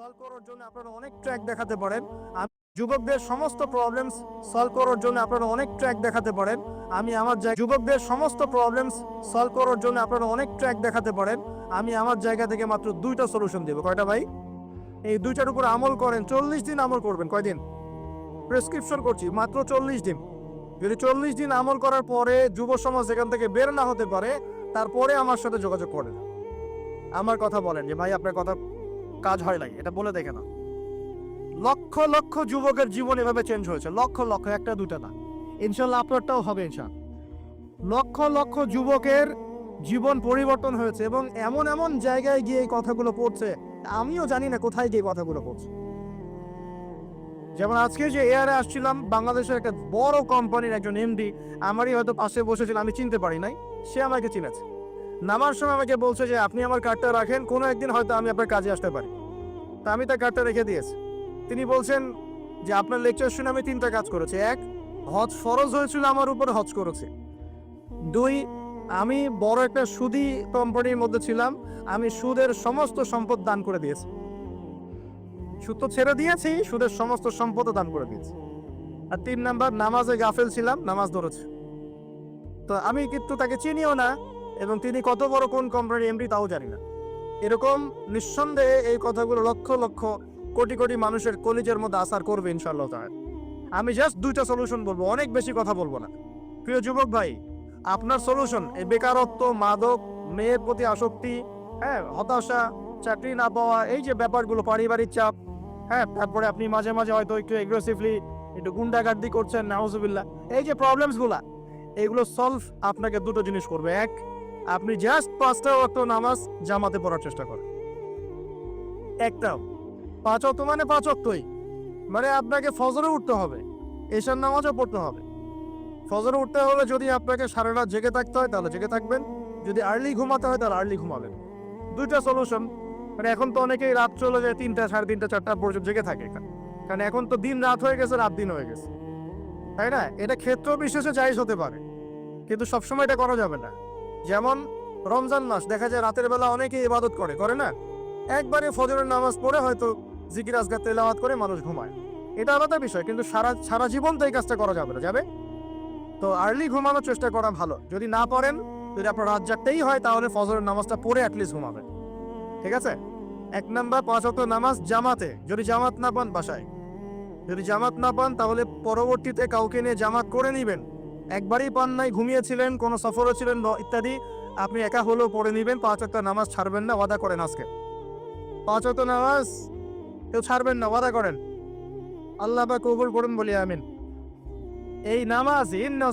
Solve করার জন্য আপনারা অনেক ট্র্যাক দেখাতে পারেন। যুবকদের সমস্ত প্রবলেমস সলভ করার জন্য আপনারা অনেক ট্র্যাক দেখাতে পারেন। আমি আমার যুবকদের সমস্ত প্রবলেমস সলভ করার জন্য আপনারা অনেক ট্র্যাক দেখাতে পারেন। আমি আমার জায়গা থেকে মাত্র দুইটা সলিউশন কয়টা ভাই? এই দুইটার উপর আমল করেন। চল্লিশ দিন আমল করবেন। কয়দিন? প্রেসক্রিপশন করছি। মাত্র চল্লিশ দিন। যদি চল্লিশ দিন আমল করার পরে যুব সমাজ এখান থেকে বের না হতে পারে, তারপরে আমার সাথে যোগাযোগ করেন আমার কথা বলেন যে, ভাই, আপনার কথা কাজ হয় নাই এটা বলে দেখে না লক্ষ লক্ষ যুবকের জীবন এভাবে চেঞ্জ হয়েছে, লক্ষ লক্ষ, একটা দুটা না। ইনশাল্লাহ আপনারটাও হবে ইনশাল লক্ষ লক্ষ যুবকের জীবন পরিবর্তন হয়েছে এবং এমন এমন জায়গায় গিয়ে এই কথাগুলো পড়ছে, আমিও জানি না কোথায় গিয়ে কথাগুলো পড়ছে। যেমন আজকে যে এয়ারে আসছিলাম, বাংলাদেশের একটা বড় কোম্পানির একজন এমডি আমারই হয়তো পাশে বসেছিল, আমি চিনতে পারি নাই, সে আমাকে চিনেছে। নামার সময় আমাকে বলছে যে আপনি আমার কার্ডটা রাখেন, কোনো একদিন হয়তো আমি আপনার কাজে আসতে পারি। তা আমি তার কার্ডটা রেখে দিয়েছি। তিনি বলছেন যে আপনার লেকচার শুনে আমি তিনটা কাজ করেছি। এক, হজ ফরজ হয়েছিল, আমার উপরে হজ করেছে। দুই, আমি বড় একটা সুদি কোম্পানির মধ্যে ছিলাম, আমি সুদের সমস্ত সম্পদ দান করে দিয়েছি। সুদ তো ছেড়ে দিয়েছি, সুদের সমস্ত সম্পদও দান করে দিয়েছি। আর তিন নাম্বার, নামাজে গাফেল ছিলাম, নামাজ ধরেছে। তো আমি কিন্তু তাকে চিনিও না এবং তিনি কত বড় কোন কোম্পানির এমডি তাও জানি না। এরকম নিঃসন্দেহে এই কথাগুলো লক্ষ লক্ষ কোটি কোটি মানুষের কলিজের মধ্যে আসার করবে ইনশাল্লাহ তাহলে আমি জাস্ট দুইটা সলিউশন বলব, অনেক বেশি কথা বলব না। প্রিয় যুবক ভাই, আপনার সলিউশন এই বেকারত্ব, মাদক, মেয়ের প্রতি আসক্তি হ্যাঁ হতাশা, চাকরি না পাওয়া, এই যে ব্যাপারগুলো, পারিবারিক চাপ হ্যাঁ তারপরে আপনি মাঝে মাঝে হয়তো একটু এগ্রেসিভলি একটু গুন্ডাগার্দি করছেন, নাউজুবিল্লাহ। এই যে প্রবলেমসগুলা এগুলো সলভ আপনাকে দুটো জিনিস করবে। এক আপনি জাস্ট পাঁচটা ওয়াক্ত নামাজ জামাতে পড়ার চেষ্টা করেন। একটাও। পাঁচ অক্ত মানে পাঁচ অক্তই মানে আপনাকে ফজরে উঠতে হবে, এশার নামাজও পড়তে হবে। ফজরে উঠতে হলে যদি আপনাকে সারা রাত জেগে থাকতে হয়, তাহলে জেগে থাকবেন। যদি আর্লি ঘুমাতে হয়, তাহলে আর্লি ঘুমাবেন। দুইটা সলিউশন মানে এখন তো অনেকেই রাত চলে যায় তিনটা, সাড়ে তিনটা, চারটা পর্যন্ত জেগে থাকে কারণ এখন তো দিন রাত হয়ে গেছে, রাত দিন হয়ে গেছে। তাই না? এটা ক্ষেত্র বিশেষে জায়জ হতে পারে। কিন্তু সবসময় এটা করা যাবে না। যেমন রমজান মাস, দেখা যায় রাতের বেলা অনেকে ইবাদত করে করে না? একবারে ফজরের নামাজ পড়ে হয়তো জিকির, আজগার, তেলাওয়াত করে মানুষ ঘুমায়। এটা আলাদা বিষয়, কিন্তু সারা সারা জীবন তো এই কাজটা করা যাবে না, যাবে? তো আর্লি ঘুমানোর চেষ্টা করা ভালো। যদি না পারেন, যদি আপনার রাত জাগতেই হয়, তাহলে ফজরের নামাজটা পড়ে অ্যাটলিস্ট ঘুমাবেন। ঠিক আছে? এক নাম্বার, পাঁচ অক্ট নামাজ জামাতে। যদি জামাত না পান বাসায়। যদি জামাত না পান, তাহলে পরবর্তীতে কাউকে নিয়ে জামাত করে নেবেন। একবারই পান নাই ঘুমিয়েছিলেন, কোনো সফরও ছিলেন ইত্যাদি। আপনি একা হলেও পড়ে নেবেন, পাঁচ অক্ট নামাজ ছাড়বেন না, ওয়াদা করেন আজকে। পাঁচ অক্ট নামাজ কেউ ছাড়বেন না, ওয়াদা করেন। আল্লাহ বা কবুল করুন বলি, আমিন। এই নামাজ, ইন্না